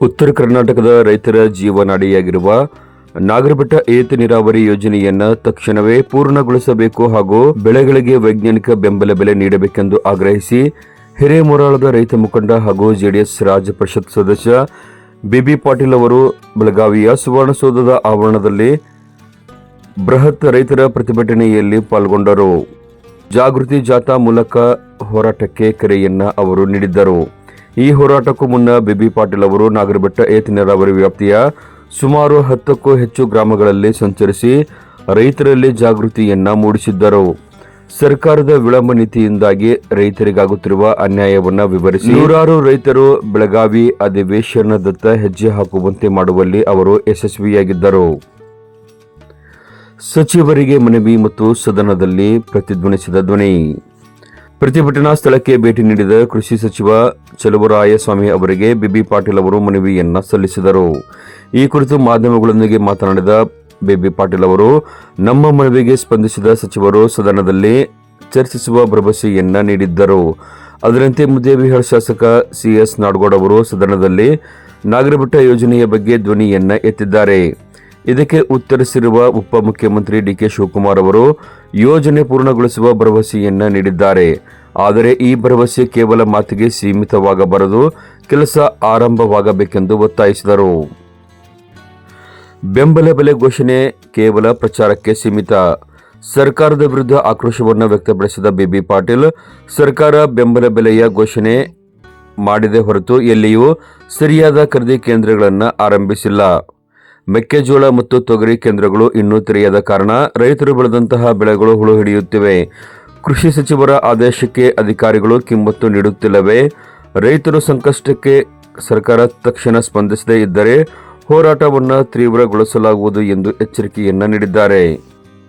ಉತ್ತರ ಕರ್ನಾಟಕದ ರೈತರ ಜೀವನಾಡಿಯಾಗಿರುವ ನಾಗರಬೆಟ್ಟ ಏತ ನೀರಾವರಿ ಯೋಜನೆಯನ್ನು ತಕ್ಷಣವೇ ಪೂರ್ಣಗೊಳಿಸಬೇಕು ಹಾಗೂ ಬೆಳೆಗಳಿಗೆ ವೈಜ್ಞಾನಿಕ ಬೆಂಬಲ ಬೆಲೆ ನೀಡಬೇಕೆಂದು ಆಗ್ರಹಿಸಿ ಹಿರೇಮೊರಾಳದ ರೈತ ಮುಖಂಡ ಹಾಗೂ ಜೆಡಿಎಸ್ ರಾಜ್ಯ ಪರಿಷತ್ ಸದಸ್ಯ ಬಿಬಿ ಪಾಟೀಲ್ ಅವರು ಬೆಳಗಾವಿಯ ಸುವರ್ಣಸೌಧದ ಆವರಣದಲ್ಲಿ ಬೃಹತ್ ರೈತರ ಪ್ರತಿಭಟನೆಯಲ್ಲಿ ಪಾಲ್ಗೊಂಡರು. ಜಾಗೃತಿ ಜಾಥಾ ಮೂಲಕ ಹೋರಾಟಕ್ಕೆ ಕರೆಯನ್ನ ಅವರು ನೀಡಿದ್ದರು. ಈ ಹೋರಾಟಕ್ಕೂ ಮುನ್ನ ಬಿಬಿ ಪಾಟೀಲ್ ಅವರು ನಾಗರಬೆಟ್ಟ ಏತ ನೀರಾವರಿ ವ್ಯಾಪ್ತಿಯ ಸುಮಾರು ಹತ್ತಕ್ಕೂ ಹೆಚ್ಚು ಗ್ರಾಮಗಳಲ್ಲಿ ಸಂಚರಿಸಿ ರೈತರಲ್ಲಿ ಜಾಗೃತಿಯನ್ನ ಮೂಡಿಸಿದ್ದರು. ಸರ್ಕಾರದ ವಿಳಂಬ ನೀತಿಯಿಂದಾಗಿ ರೈತರಿಗಾಗುತ್ತಿರುವ ಅನ್ಯಾಯವನ್ನು ವಿವರಿಸಿ ನೂರಾರು ರೈತರು ಬೆಳಗಾವಿ ಅಧಿವೇಶನದತ್ತ ಹೆಜ್ಜೆ ಹಾಕುವಂತೆ ಮಾಡುವಲ್ಲಿ ಅವರು ಯಶಸ್ವಿಯಾಗಿದ್ದರು. ಸಚಿವರಿಗೆ ಮನವಿ ಮತ್ತು ಸದನದಲ್ಲಿ ಪ್ರತಿಧ್ವನಿಸಿದ ಧ್ವನಿ. ಪ್ರತಿಭಟನಾ ಸ್ಥಳಕ್ಕೆ ಭೇಟಿ ನೀಡಿದ ಕೃಷಿ ಸಚಿವ ಚಲುವರಾಯಸ್ವಾಮಿ ಅವರಿಗೆ ಬಿಬಿ ಪಾಟೀಲ್ ಅವರು ಮನವಿಯನ್ನ ಸಲ್ಲಿಸಿದರು. ಈ ಕುರಿತು ಮಾಧ್ಯಮಗಳೊಂದಿಗೆ ಮಾತನಾಡಿದ ಬಿಬಿ ಪಾಟೀಲ್ ಅವರು, ನಮ್ಮ ಮನವಿಗೆ ಸ್ಪಂದಿಸಿದ ಸಚಿವರು ಸದನದಲ್ಲಿ ಚರ್ಚಿಸುವ ಭರವಸೆಯನ್ನ ನೀಡಿದ್ದರು. ಅದರಂತೆ ಮುದ್ದೇಬಿಹಾಳ್ ಶಾಸಕ ಸಿಎಸ್ ನಾಡಗೌಡ ಅವರು ಸದನದಲ್ಲಿ ನಾಗರಬೆಟ್ಟ ಯೋಜನೆಯ ಬಗ್ಗೆ ಧ್ವನಿಯನ್ನ ಎತ್ತಿದ್ದಾರೆ. ಇದಕ್ಕೆ ಉತ್ತರಿಸಿರುವ ಉಪಮುಖ್ಯಮಂತ್ರಿ ಡಿಕೆ ಶಿವಕುಮಾರ್ ಅವರು, ಯೋಜನೆ ಪೂರ್ಣಗೊಳಿಸುವ ಭರವಸೆಯನ್ನ ನೀಡಿದ್ದಾರೆ. ಆದರೆ ಈ ಭರವಸೆ ಕೇವಲ ಮಾತಿಗೆ ಸೀಮಿತವಾಗಬಾರದು, ಕೆಲಸ ಆರಂಭವಾಗಬೇಕೆಂದು ಒತ್ತಾಯಿಸಿದರು. ಬೆಂಬಲ ಬೆಲೆ ಘೋಷಣೆ ಕೇವಲ ಪ್ರಚಾರಕ್ಕೆ ಸೀಮಿತ. ಸರ್ಕಾರದ ವಿರುದ್ಧ ಆಕ್ರೋಶವನ್ನು ವ್ಯಕ್ತಪಡಿಸಿದ ಬಿಬಿ ಪಾಟೀಲ್, ಸರ್ಕಾರ ಬೆಂಬಲ ಬೆಲೆಯ ಘೋಷಣೆ ಮಾಡಿದೆ ಹೊರತು ಎಲ್ಲಿಯೂ ಸರಿಯಾದ ಖರೀದಿ ಕೇಂದ್ರಗಳನ್ನು ಆರಂಭಿಸಿಲ್ಲ. ಮೆಕ್ಕೆಜೋಳ ಮತ್ತು ತೊಗರಿ ಕೇಂದ್ರಗಳು ಇನ್ನೂ ತೆರೆಯದ ಕಾರಣ ರೈತರು ಬೆಳೆದಂತಹ ಬೆಳೆಗಳು ಹುಳು ಹಿಡಿಯುತ್ತಿವೆ. ಕೃಷಿ ಸಚಿವರ ಆದೇಶಕ್ಕೆ ಅಧಿಕಾರಿಗಳು ಕಿಮ್ಮತ್ತು ನೀಡುತ್ತಿಲ್ಲವೇ? ರೈತರು ಸಂಕಷ್ಟಕ್ಕೆ ಸರ್ಕಾರ ತಕ್ಷಣ ಸ್ಪಂದಿಸದೇ ಇದ್ದರೆ ಹೋರಾಟವನ್ನು ತೀವ್ರಗೊಳಿಸಲಾಗುವುದು ಎಂದು ಎಚ್ಚರಿಕೆಯನ್ನ ನೀಡಿದ್ದಾರೆ.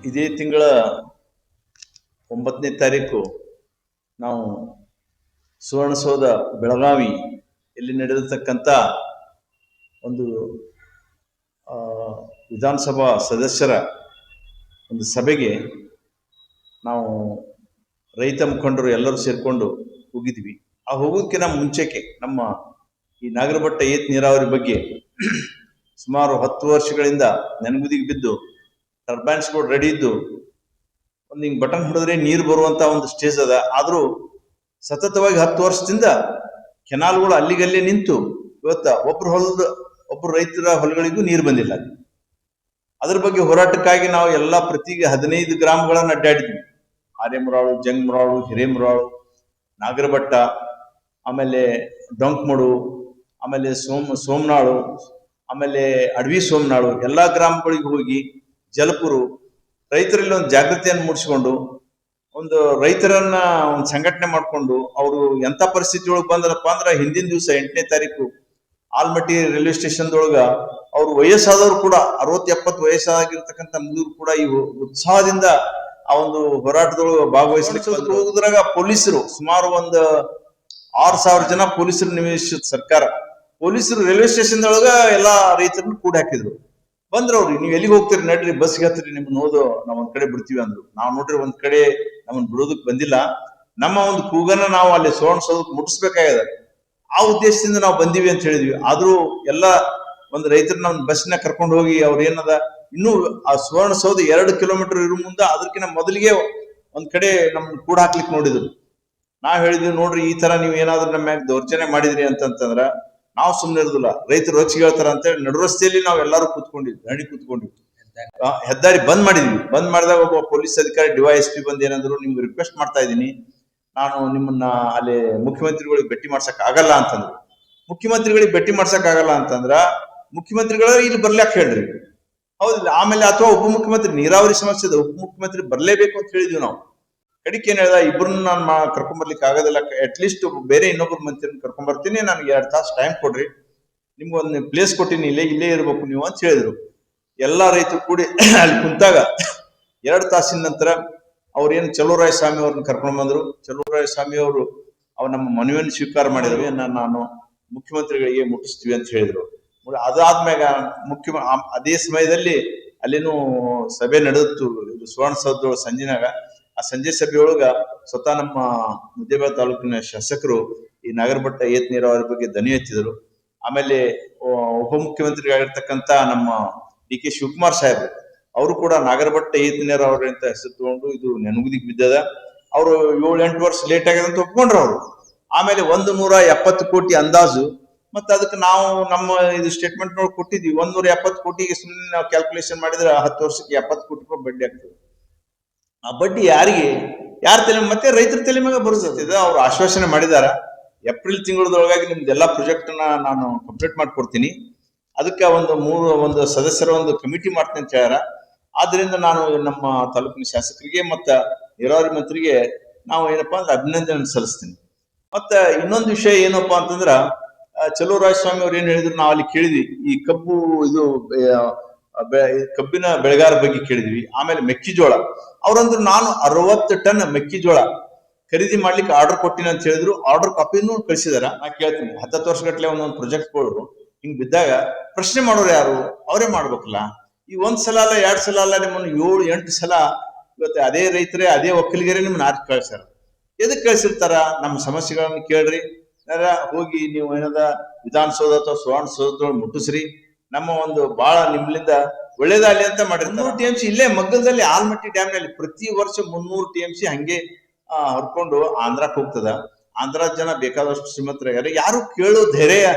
ಇದೇ ತಿಂಗಳ ಒಂಬತ್ತನೇ ತಾರೀಕು ನಾವು ಸುವರ್ಣಸೌಧ ಬೆಳಗಾವಿ ಇಲ್ಲಿ ನಡೆದಿರ್ತಕ್ಕಂಥ ಒಂದು ವಿಧಾನಸಭಾ ಸದಸ್ಯರ ಒಂದು ಸಭೆಗೆ ನಾವು ರೈತ ಮುಖಂಡರು ಎಲ್ಲರೂ ಸೇರಿಕೊಂಡು ಹೋಗಿದ್ವಿ. ಆ ಹೋಗೋದಕ್ಕಿಂತ ಮುಂಚೆಗೆ ನಮ್ಮ ಈ ನಾಗರಭಟ್ಟ ಏತ್ ನೀರಾವರಿ ಬಗ್ಗೆ ಸುಮಾರು ಹತ್ತು ವರ್ಷಗಳಿಂದ ನೆನಗುದಿಗೆ ಬಿದ್ದು ಟರ್ಬೈನ್ಸ್ಗಳು ರೆಡಿ ಇದ್ದು ಒಂದು ಹಿಂಗೆ ಬಟನ್ ಹೊಡೆದ್ರೆ ನೀರು ಬರುವಂತ ಒಂದು ಸ್ಟೇಜ್ ಅದ. ಆದರೂ ಸತತವಾಗಿ ಹತ್ತು ವರ್ಷದಿಂದ ಕೆನಾಲ್ಗಳು ಅಲ್ಲಿಗಲ್ಲೇ ನಿಂತು ಇವತ್ತ ಒಬ್ರು ಹೊಲದ ಒಬ್ರು ರೈತರ ಹೊಲಗಳಿಗೂ ನೀರು ಬಂದಿಲ್ಲ. ಅದ್ರ ಬಗ್ಗೆ ಹೋರಾಟಕ್ಕಾಗಿ ನಾವು ಎಲ್ಲ ಪ್ರತಿ ಹದಿನೈದು ಗ್ರಾಮಗಳನ್ನ ಅಡ್ಡಾಡಿದ್ವಿ ಆರ್ಯಮುರಾಳು, ಜಂಗ್ಮುರಾಳು, ಹಿರೇಮುರಾಳು ನಾಗರಭಟ್ಟ ಆಮೇಲೆ ಡೊಂಕ್ಮಡು, ಆಮೇಲೆ ಸೋಮ್, ಸೋಮನಾಳು, ಆಮೇಲೆ ಅಡವಿ ಸೋಮನಾಳು, ಎಲ್ಲಾ ಗ್ರಾಮಗಳಿಗೆ ಹೋಗಿ ಜಲಪುರು ರೈತರಲ್ಲಿ ಒಂದು ಜಾಗೃತಿಯನ್ನು ಮೂಡಿಸಿಕೊಂಡು ಒಂದು ರೈತರನ್ನ ಒಂದು ಸಂಘಟನೆ ಮಾಡಿಕೊಂಡು ಅವರು ಎಂಥ ಪರಿಸ್ಥಿತಿ ಒಳಗೆ ಬಂದ್ರಪ್ಪ ಅಂದ್ರೆ ಹಿಂದಿನ ದಿವಸ ಎಂಟನೇ ತಾರೀಕು ಆಲ್ಮಟ್ಟಿ ರೈಲ್ವೆ ಸ್ಟೇಷನ್ ದೊಳಗ ಅವ್ರು ವಯಸ್ಸಾದವರು ಕೂಡ ಅರವತ್ ಎಪ್ಪತ್ತು ವಯಸ್ಸಾಗಿರ್ತಕ್ಕಂಥ ಮುದುರು ಕೂಡ ಈ ಉತ್ಸಾಹದಿಂದ ಆ ಒಂದು ಹೋರಾಟದೊಳಗೆ ಭಾಗವಹಿಸಲಿಕ್ಕೆ ಹೋಗುದ್ರಾಗ ಪೊಲೀಸರು ಸುಮಾರು ಒಂದು ಆರ್ ಸಾವಿರ ಜನ ಪೊಲೀಸರು ನಿವೇಶಿಸಿದ ಸರ್ಕಾರ. ಪೊಲೀಸರು ರೈಲ್ವೆ ಸ್ಟೇಷನ್ ಒಳಗ ಎಲ್ಲಾ ರೈತರನ್ನು ಕೂಡ ಹಾಕಿದ್ರು. ಬಂದ್ರ ಅವ್ರಿ ನೀವ್ ಎಲ್ಲಿಗೆ ಹೋಗ್ತೀರಿ ನಡ್ರಿ ಬಸ್ಗೆ ಹತ್ತಿರಿ ನಿಮ್ಗೆ ನೋದು ನಾವ್ ಒಂದ್ ಕಡೆ ಬಿಡ್ತೀವಿ ಅಂದ್ರು. ನಾವ್ ನೋಡ್ರಿ ಒಂದ್ ಕಡೆ ನಮ್ಮನ್ ಬಿಡೋದಕ್ ಬಂದಿಲ್ಲ. ನಮ್ಮ ಒಂದು ಕೂಗನ್ನ ನಾವು ಅಲ್ಲಿ ಸೋಣ ಸೋದಕ್ ಮುಟ್ಟಿಸ್ಬೇಕಾಗ್ಯದ ಆ ಉದ್ದೇಶದಿಂದ ನಾವು ಬಂದೀವಿ ಅಂತ ಹೇಳಿದ್ವಿ. ಆದ್ರೂ ಎಲ್ಲ ಒಂದು ರೈತರನ್ನ ಒಂದು ಬಸ್ನ ಕರ್ಕೊಂಡು ಹೋಗಿ ಅವ್ರು ಏನದ, ಇನ್ನೂ ಆ ಸುವರ್ಣ ಸೌಧ ಎರಡು ಕಿಲೋಮೀಟರ್ ಇರೋ ಮುಂದೆ ಅದಕ್ಕಿಂತ ಮೊದಲಿಗೆ ಒಂದ್ ಕಡೆ ನಮ್ ಕೂಡ ಹಾಕ್ಲಿಕ್ಕೆ ನೋಡಿದ್ರು. ನಾವ್ ಹೇಳಿದ್ವಿ, ನೋಡ್ರಿ, ಈ ತರ ನೀವು ಏನಾದ್ರೂ ನಮ್ಮ ಮ್ಯಾಗ ದೌರ್ಜನ್ಯ ಮಾಡಿದ್ರಿ ಅಂತಂತಂದ್ರ ನಾವು ಸುಮ್ನೆ ಇರುದಿಲ್ಲ. ರೈತರು ರೊಚ್ಚಿಗೆ ಹೇಳ್ತಾರ ಅಂತ ಹೇಳಿ ನಡು ರಸ್ತೆಯಲ್ಲಿ ನಾವ್ ಎಲ್ಲಾರು ಕೂತ್ಕೊಂಡಿದ್ವಿ ಹಣಿ ಕೂತ್ಕೊಂಡಿದ್ವಿ ಹೆದ್ದಾರಿ ಬಂದ್ ಮಾಡಿದ್ವಿ. ಬಂದ್ ಮಾಡಿದಾಗ ಒಬ್ಬ ಪೊಲೀಸ್ ಅಧಿಕಾರಿ ಡಿವೈಎಸ್ಪಿ ಬಂದ್ ಏನಂದ್ರು, ನಿಮ್ಗೆ ರಿಕ್ವೆಸ್ಟ್ ಮಾಡ್ತಾ ಇದ್ದೀನಿ. ನಾನು ನಿಮ್ಮನ್ನ ಅಲ್ಲಿ ಮುಖ್ಯಮಂತ್ರಿಗಳಿಗೆ ಭೇಟಿ ಮಾಡ್ಸಕ್ ಆಗಲ್ಲ ಅಂತಂದ್ರು. ಮುಖ್ಯಮಂತ್ರಿಗಳಿಗೆ ಭೇಟಿ ಮಾಡ್ಸಕ್ ಆಗಲ್ಲ ಅಂತಂದ್ರ ಮುಖ್ಯಮಂತ್ರಿಗಳು ಇಲ್ಲಿ ಬರ್ಲಾಕ್ ಹೇಳ್ರಿ. ಹೌದಿಲ್ಲ ಆಮೇಲೆ ಅಥವಾ ಉಪಮುಖ್ಯಮಂತ್ರಿ ನೀರಾವರಿ ಸಮಸ್ಯೆ ಇದೆ ಉಪಮುಖ್ಯಮಂತ್ರಿ ಬರ್ಲೇಬೇಕು ಅಂತ ಹೇಳಿದ್ವಿ ನಾವು. ಕಡಿಕೆ ಏನ್ ಹೇಳ್ದ ಇಬ್ಬರನ್ನ ನಾನು ಮಾ ಕರ್ಕೊಂಡ್ ಬರ್ಲಿಕ್ಕೆ ಆಗೋದಿಲ್ಲ ಅಟ್ ಲೀಸ್ಟ್ ಬೇರೆ ಇನ್ನೊಬ್ಬರ ಕರ್ಕೊಂಡ್ ಬರ್ತೀನಿ, ನನಗೆ ಎರಡು ತಾಸು ಟೈಮ್ ಕೊಡ್ರಿ. ನಿಮ್ಗೆ ಒಂದು ಪ್ಲೇಸ್ ಕೊಟ್ಟಿನಿ, ಇಲ್ಲೇ ಇಲ್ಲೇ ಇರ್ಬೇಕು ನೀವು ಅಂತ ಹೇಳಿದ್ರು. ಎಲ್ಲಾ ರೈತರು ಕೂಡಿ ಅಲ್ಲಿ ಕುಂತಾಗ, ಎರಡು ತಾಸಿನ ನಂತರ ಅವ್ರೇನು ಚಲುವರಾಯ ಸ್ವಾಮಿ ಅವ್ರನ್ನ ಕರ್ಕೊಂಡ್ ಬಂದ್ರು. ಚಲುವರಾಯ ಸ್ವಾಮಿ ಅವರು ಅವ್ರು ನಮ್ಮ ಮನವಿಯನ್ನು ಸ್ವೀಕಾರ ಮಾಡಿದ್ರು. ನಾನು ಮುಖ್ಯಮಂತ್ರಿಗಳಿಗೆ ಮುಟ್ಟಿಸ್ತೀವಿ ಅಂತ ಹೇಳಿದ್ರು. ಅದಾದ್ಮ್ಯಾಗ ಮುಖ್ಯ ಅದೇ ಸಮಯದಲ್ಲಿ ಅಲ್ಲಿನೂ ಸಭೆ ನಡೆದಿತ್ತು. ಇದು ಸುವರ್ಣಸೌಧ ಸಂಜೆನಾಗ. ಆ ಸಂಜೆ ಸಭೆಯೊಳಗ ಸ್ವತಃ ನಮ್ಮ ಮುದ್ದೇಬಾದ್ ತಾಲೂಕಿನ ಶಾಸಕರು ಈ ನಾಗರಭಟ್ಟ ಏತ್ ನೀರಾವರಿ ಬಗ್ಗೆ ದನಿ ಹೆಚ್ಚಿದರು. ಆಮೇಲೆ ಓ, ಉಪಮುಖ್ಯಮಂತ್ರಿಗಳಿರ್ತಕ್ಕಂಥ ನಮ್ಮ ಡಿ ಕೆ ಶಿವಕುಮಾರ್ ಸಾಹೇಬ್ ಅವರು ಕೂಡ ನಾಗರಭಟ್ಟ ಏತನೇರ್ ಅವ್ರ ಅಂತ ಹೆಸರು ತಗೊಂಡು ಇದು ನೆನಗುದಿಗೆ ಬಿದ್ದದ. ಅವರು ಏಳು ಎಂಟು ವರ್ಷ ಲೇಟ್ ಆಗ್ಯದ ಅಂತ ಒಪ್ಕೊಂಡ್ರು ಅವರು. ಆಮೇಲೆ ಒಂದು ನೂರ ಎಪ್ಪತ್ತು ಕೋಟಿ ಅಂದಾಜು. ಮತ್ತೆ ಅದಕ್ಕೆ ನಾವು ನಮ್ಮ ಇದು ಸ್ಟೇಟ್ಮೆಂಟ್ ನೋಡಿ ಕೊಟ್ಟಿದ್ವಿ. ಒಂದ್ ನೂರ ಎಪ್ಪತ್ತು ಕೋಟಿಗೆ ಸುಮ್ಮನೆ ನಾವು ಕ್ಯಾಲ್ಕುಲೇಷನ್ ಮಾಡಿದ್ರೆ ಹತ್ತು ವರ್ಷಕ್ಕೆ ಎಪ್ಪತ್ತು ಕೋಟಿ ರೂಪಾಯಿ ಬಡ್ಡಿ ಆಗ್ತದೆ. ಆ ಬಡ್ಡಿ ಯಾರಿಗೆ? ಯಾರ ತಲೆ ಮತ್ತೆ ರೈತರ ತಲೆ ಮ್ಯಾಗ ಬರ್ತದೆ ಅವ್ರು ಆಶ್ವಾಸನೆ ಮಾಡಿದಾರ. ಏಪ್ರಿಲ್ ತಿಂಗಳದೊಳಗಾಗಿ ನಿಮ್ದೆಲ್ಲಾ ಪ್ರಾಜೆಕ್ಟ್ ನಾನು ಕಂಪ್ಲೀಟ್ ಮಾಡ್ಕೊಡ್ತೀನಿ. ಅದಕ್ಕೆ ಒಂದು ಮೂರು, ಒಂದು ಸದಸ್ಯರ ಒಂದು ಕಮಿಟಿ ಮಾಡ್ತೀನಿ ಅಂತ ಹೇಳ್ಯಾರ. ಆದ್ರಿಂದ ನಾನು ನಮ್ಮ ತಾಲೂಕಿನ ಶಾಸಕರಿಗೆ ಮತ್ತ ನೀರಾವರಿ ಮಂತ್ರಿಗೆ ನಾವು ಏನಪ್ಪಾ ಅಂದ್ರೆ ಅಭಿನಂದನೆ ಸಲ್ಲಿಸ್ತೀನಿ. ಮತ್ತ ಇನ್ನೊಂದು ವಿಷಯ ಏನಪ್ಪಾ ಅಂತಂದ್ರ ರಾಜಸ್ವಾಮಿ ಅವ್ರು ಏನ್ ಹೇಳಿದ್ರು ನಾವು ಅಲ್ಲಿ ಕೇಳಿದ್ವಿ. ಈ ಕಬ್ಬು ಇದು ಕಬ್ಬಿನ ಬೆಳೆಗಾರ ಬಗ್ಗೆ ಕೇಳಿದ್ವಿ. ಆಮೇಲೆ ಮೆಕ್ಕೆಜೋಳ. ಅವ್ರಂದ್ರು ನಾನು ಅರವತ್ತು ಟನ್ ಮೆಕ್ಕೆಜೋಳ ಖರೀದಿ ಮಾಡ್ಲಿಕ್ಕೆ ಆರ್ಡರ್ ಕೊಟ್ಟಿನಿ ಅಂತ ಹೇಳಿದ್ರು. ಆರ್ಡರ್ ಕಾಪಿನೂ ಕಳಿಸಿದಾರ. ನಾ ಕೇಳ್ತೀನಿ. ಹತ್ತತ್ತು ವರ್ಷಗಟ್ಲೆ ಒಂದೊಂದು ಕೊಡೋರು. ಹಿಂಗ್ ಬಿದ್ದಾಗ ಪ್ರಶ್ನೆ ಮಾಡೋರು ಯಾರು? ಅವರೇ ಮಾಡ್ಬೇಕಲ್ಲ. ಈ ಒಂದ್ ಸಲ ಅಲ್ಲ, ಎರಡ್ ಸಲ ಅಲ್ಲ, ನಿಮ್ಮನ್ನ ಏಳು, ಎಂಟು ಸಲ ಇವತ್ತು ಅದೇ ರೈತರೇ, ಅದೇ ಒಕ್ಕಲಿಗರೇ ನಿಮ್ಮನ್ನ ಆರ್ ಕಳ್ಸ್ಯಾರ. ಎದಕ್ ಕಳ್ಸಿರ್ತಾರ? ನಮ್ಮ ಸಮಸ್ಯೆಗಳನ್ನ ಕೇಳ್ರಿ. ಹೋಗಿ ನೀವು ಏನದ ವಿಧಾನಸೌಧ ಅಥವಾ ಸುವರ್ಣಸೌಧದೊಳಗೆ ಮುಟ್ಟಿಸ್ರಿ. ನಮ್ಮ ಒಂದು ಬಹಳ ನಿಮ್ಲಿಂದ ಒಳ್ಳೇದಾಗಲಿ ಅಂತ ಮಾಡಿರ್ತಾರೆ. ಟಿ ಎಂ ಸಿ, ಇಲ್ಲೇ ಮಗ್ಗಲದಲ್ಲಿ ಆಲ್ಮಟ್ಟಿ ಡ್ಯಾಮ್ನಲ್ಲಿ ಪ್ರತಿ ವರ್ಷ ಮುನ್ನೂರು ಟಿ ಎಂ ಸಿ ಹಂಗೆ ಹರ್ಕೊಂಡು ಆಂಧ್ರಕ್ಕೆ ಹೋಗ್ತದ. ಆಂಧ್ರ ಜನ ಬೇಕಾದಷ್ಟು ಶ್ರೀಮಂತರಾಗ್ಯಾರ ಯಾರು ಕೇಳೋ ಧೈರ್ಯ,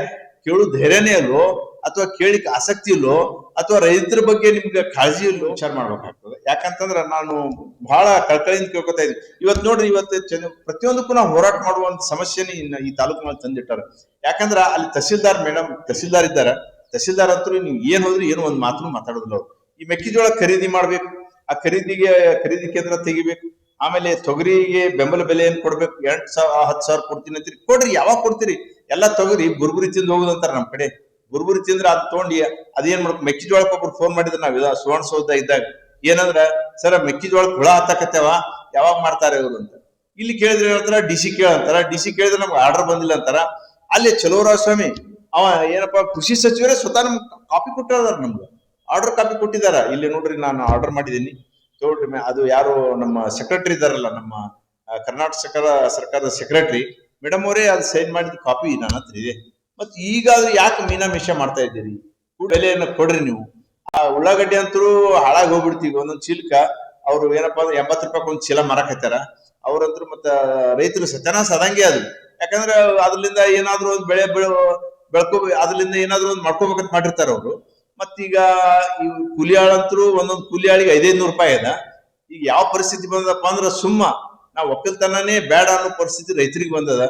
ಕೇಳೋ ಧೈರ್ಯನೇ ಅಲ್ಲೋ ಅಥವಾ ಕೇಳಿಕ್ ಆಸಕ್ತಿ ಇಲ್ಲೋ, ಅಥವಾ ರೈತರ ಬಗ್ಗೆ ನಿಮ್ಗೆ ಕಾಳಜಿ ಇಲ್ಲೋ ವಿಚಾರ ಮಾಡ್ಬೇಕಾಗ್ತದೆ. ಯಾಕಂತಂದ್ರೆ ನಾನು ಬಹಳ ಕಳ್ಕಳಿಯಿಂದ ಕೇಳ್ಕೊತಾ ಇದ್ದೀನಿ. ಇವತ್ ನೋಡ್ರಿ, ಇವತ್ತು ಪ್ರತಿಯೊಂದಕ್ಕೂ ನಾವು ಹೋರಾಟ ಮಾಡುವಂತ ಸಮಸ್ಯೆನೇ ಇನ್ನ ಈ ತಾಲೂಕಿನಲ್ಲಿ ತಂದಿಟ್ಟಾರ. ಯಾಕಂದ್ರ ಅಲ್ಲಿ ತಹಸೀಲ್ದಾರ್ ಮೇಡಮ್ ತಹಸೀಲ್ದಾರ್ ಇದ್ದಾರೆ. ತಹಸೀಲ್ದಾರ್ ಅಂತೂ ನೀವು ಏನ್ ಹೋದ್ರಿ ಏನು ಒಂದ್ ಮಾತು ಮಾತಾಡೋದಿಲ್ಲ ಅವ್ರು. ಈ ಮೆಕ್ಕೆಜೋಳ ಖರೀದಿ ಮಾಡ್ಬೇಕು. ಆ ಖರೀದಿಗೆ, ಖರೀದಿ ಕೇಂದ್ರ ತೆಗಿಬೇಕು. ಆಮೇಲೆ ತೊಗರಿಗೆ ಬೆಂಬಲ ಬೆಲೆಯನ್ನು ಕೊಡ್ಬೇಕು. ಎರಡ್ ಸಾವಿರ ಹತ್ತು ಸಾವಿರ ಕೊಡ್ತೀನಿ ಅಂತೀರಿ. ಕೊಡ್ರಿ, ಯಾವಾಗ ಕೊಡ್ತೀರಿ? ಎಲ್ಲಾ ತೊಗರಿ ಬುರ್ಬುರಿ ತಿಂದು ಹೋಗುದಂತಾರ ನಮ್ ಕಡೆ. ಬುರ್ಬುರಿ ತಿಂದ್ರೆ ಅದ್ ತೊಗೊಂಡು, ಅದೇನ್ ಮಾಡ್ಬೇಕು? ಮೆಕ್ಕೆಜೋಳಕ್ಕೆ ಒಬ್ರು ಫೋನ್ ಮಾಡಿದ್ರೆ ನಾವ್ ಇದ ಸುವರ್ಣಸೌಧ ಇದ್ದಾಗ. ಏನಂದ್ರ, ಸರ, ಮೆಕ್ಕೆಜೋಳಕ್ಕೆ ಹುಳ ಹತ್ತಕತ್ತೇವ? ಯಾವಾಗ ಮಾಡ್ತಾರೆ ಇವರು? ಅಂತ. ಇಲ್ಲಿ ಕೇಳಿದ್ರೆ ಹೇಳ್ತಾರ, ಡಿ ಸಿ ಕೇಳಂತಾರ ಡಿ ಸಿ ಕೇಳಿದ್ರೆ ನಮ್ಗೆ ಆರ್ಡರ್ ಬಂದಿಲ್ಲ ಅಂತಾರ. ಅಲ್ಲಿ ಚಲೋರಾವ್ ಸ್ವಾಮಿ, ಅವ ಏನಪ್ಪಾ, ಕೃಷಿ ಸಚಿವರೇ ಸ್ವತಃ ನಮ್ಗೆ ಕಾಪಿ ಕೊಟ್ಟಿದಾರ ನಮ್ಗೆ. ಆರ್ಡರ್ ಕಾಪಿ ಕೊಟ್ಟಿದಾರ ಇಲ್ಲಿ ನೋಡ್ರಿ, ನಾನು ಆರ್ಡರ್ ಮಾಡಿದ್ದೀನಿ. ತೋಡ್ರಿ ಅದು ಯಾರು ನಮ್ಮ ಸೆಕ್ರೆಟರಿ ಇದಾರಲ್ಲ ನಮ್ಮ ಕರ್ನಾಟಕ ಸರ್ಕಾರ, ಸರ್ಕಾರದ ಸೆಕ್ರೆಟರಿ ಮೇಡಮ್ ಅವರೇ ಅದು ಸೈನ್ ಮಾಡಿದ ಕಾಪಿ ನನ್ನ ಹತ್ರ ಇದೆ. ಮತ್ ಈಗಾದ್ರೂ ಯಾಕೆ ಮೀನಾ ಮಿಷ ಮಾಡ್ತಾ ಇದ್ದೀರಿ? ಬೆಲೆಯನ್ನು ಕೊಡ್ರಿ ನೀವು. ಆ ಉಳ್ಳಾಗಡ್ಡಿ ಅಂತೂ ಹಾಳಾಗಿ ಹೋಗ್ಬಿಡ್ತೀವಿ ಒಂದೊಂದು ಚೀಲಕ. ಅವ್ರು ಏನಪ್ಪಾ ಅಂದ್ರೆ ಎಂಬತ್ತು ರೂಪಾಯಿ ಒಂದು ಚೀಲ ಮಾರಕತ್ತಾರ ಅವ್ರಂದ್ರು ಮತ್ತ ರೈತರು ಸತ್ಯನಾಶ ಅದಂಗೆ ಅದು. ಯಾಕಂದ್ರೆ ಅದ್ರಲಿಂದ ಏನಾದ್ರೂ ಒಂದ್ ಬೆಳೆ ಬೆಳೆ ಬೆಳ್ಕೊ ಅದ್ರಲಿಂದ ಏನಾದ್ರೂ ಒಂದ್ ಮಾಡ್ಕೋಬೇಕಂತ ಮಾಡಿರ್ತಾರ ಅವರು. ಮತ್ತೀಗ ಈ ಕೂಲಿ ಒಂದೊಂದು ಒಂದೊಂದ್ ಕೂಲಿ ಆಳಿಗೆ ಐದೈದ್ನೂರು ರೂಪಾಯಿ ಅದ. ಈಗ ಯಾವ ಪರಿಸ್ಥಿತಿ ಬಂದದಪ್ಪ ಅಂದ್ರೆ ಸುಮ್ಮ ನಾವ್ ಒಕ್ಕಲ್ತನನೇ ಬೇಡ ಅನ್ನೋ ಪರಿಸ್ಥಿತಿ ರೈತರಿಗೆ ಬಂದದ.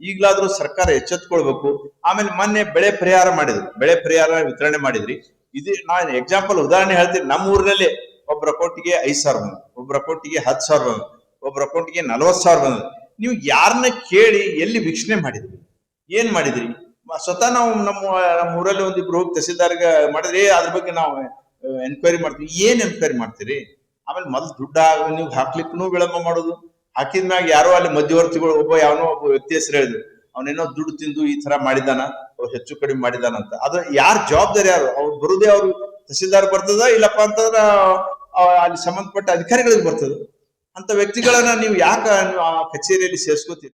ಈಗ್ಲಾದ್ರೂ ಸರ್ಕಾರ ಎಚ್ಚೆತ್ಕೊಳ್ಬೇಕು. ಆಮೇಲೆ ಮೊನ್ನೆ ಬೆಳೆ ಪರಿಹಾರ ಮಾಡಿದ್ರು. ಬೆಳೆ ಪರಿಹಾರ ವಿತರಣೆ ಮಾಡಿದ್ರಿ. ಇದು ನಾನು ಎಕ್ಸಾಂಪಲ್ ಉದಾಹರಣೆ ಹೇಳ್ತೀನಿ. ನಮ್ಮ ಊರಿನಲ್ಲಿ ಒಬ್ಬರ ಕೋಟಿಗೆ ಐದ್ ಸಾವಿರ ಬಂದ ಒಬ್ಬರ ಕೊಟ್ಟಿಗೆ ಹತ್ತು ಸಾವಿರ ಬಂದ ಒಬ್ಬರ ಕೋಟಿಗೆ ನಲವತ್ತು ಸಾವಿರ ಬಂದ ನೀವು ಯಾರನ್ನ ಕೇಳಿ ಎಲ್ಲಿ ವೀಕ್ಷಣೆ ಮಾಡಿದ್ರಿ? ಏನ್ ಮಾಡಿದ್ರಿ? ಸ್ವತಃ ನಾವು ನಮ್ಮ ನಮ್ಮ ಊರಲ್ಲಿ ಒಂದಿಬ್ರು ಹೋಗಿ ತಹಸೀಲ್ದಾರ್ಗೆ ಮಾಡಿದ್ರೆ "ಏ, ಅದ್ರ ಬಗ್ಗೆ ನಾವು ಎನ್ಕ್ವೈರಿ ಮಾಡ್ತೀವಿ. ಏನ್ ಎನ್ಕ್ವೈರಿ ಮಾಡ್ತೀರಿ? ಆಮೇಲೆ ಮೊದಲು ದುಡ್ಡು ನೀವು ಹಾಕ್ಲಿಕ್ಕೂ ವಿಳಂಬ ಮಾಡೋದು. ಹಾಕಿದ್ಮ್ಯಾಗ ಯಾರೋ ಅಲ್ಲಿ ಮಧ್ಯವರ್ತಿಗಳು, ಒಬ್ಬ ಯಾವನೋ ಒಬ್ಬ ವ್ಯಕ್ತಿ ಹೆಸರು ಹೇಳಿದ್ರು. ಅವನೇನೋ ದುಡ್ಡು ತಿಂದು ಈ ತರ ಮಾಡಿದಾನ ಅವ್ರು ಹೆಚ್ಚು ಕಡಿಮೆ ಮಾಡಿದಾನ ಅಂತ. ಅದ್ರ ಯಾರ ಜವಾಬ್ದಾರಿ ಯಾರು? ಅವ್ರು ಬರುದೇ ಅವ್ರು ತಹಸೀಲ್ದಾರ್ ಬರ್ತದ, ಇಲ್ಲಪ್ಪ ಅಂತಂದ್ರ ಅಲ್ಲಿ ಸಂಬಂಧಪಟ್ಟ ಅಧಿಕಾರಿಗಳಿಗೆ ಬರ್ತದ. ಅಂತ ವ್ಯಕ್ತಿಗಳನ್ನ ನೀವು ಯಾಕ ಆ ಕಚೇರಿಯಲ್ಲಿ ಸೇರ್ಸ್ಕೋತೀರಿ?